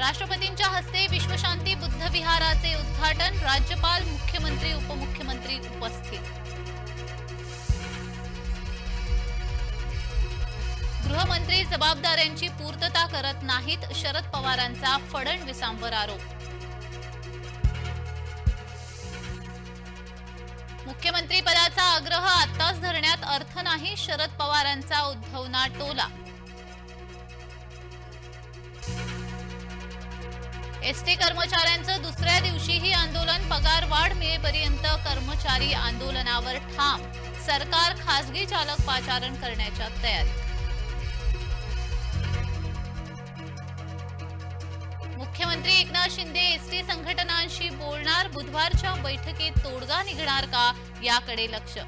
राष्ट्रपतींच्या हस्ते विश्वशांती बुद्ध विहाराचे उद्घाटन. राज्यपाल मुख्यमंत्री उपमुख्यमंत्री उपस्थित. गृहमंत्री जबाबदाऱ्यांची पूर्तता करत नाहीत शरद पवारांचा फडणवीसांवर आरोप. मुख्यमंत्री पदाचा आग्रह आताच धरण्यात अर्थ नाही शरद पवारांचा उद्धवना टोला. एसटी कर्मचाऱ्यांचं दुसऱ्या दिवशीही आंदोलन पगार वाढ मिळेपर्यंत कर्मचारी आंदोलनावर ठाम. सरकार खासगी चालक पाचारण करण्याच्या तयारीत मुख्यमंत्री एकनाथ शिंदे एसटी संघटनांशी बोलणार बुधवारच्या बैठकीत तोडगा निघणार का याकडे लक्ष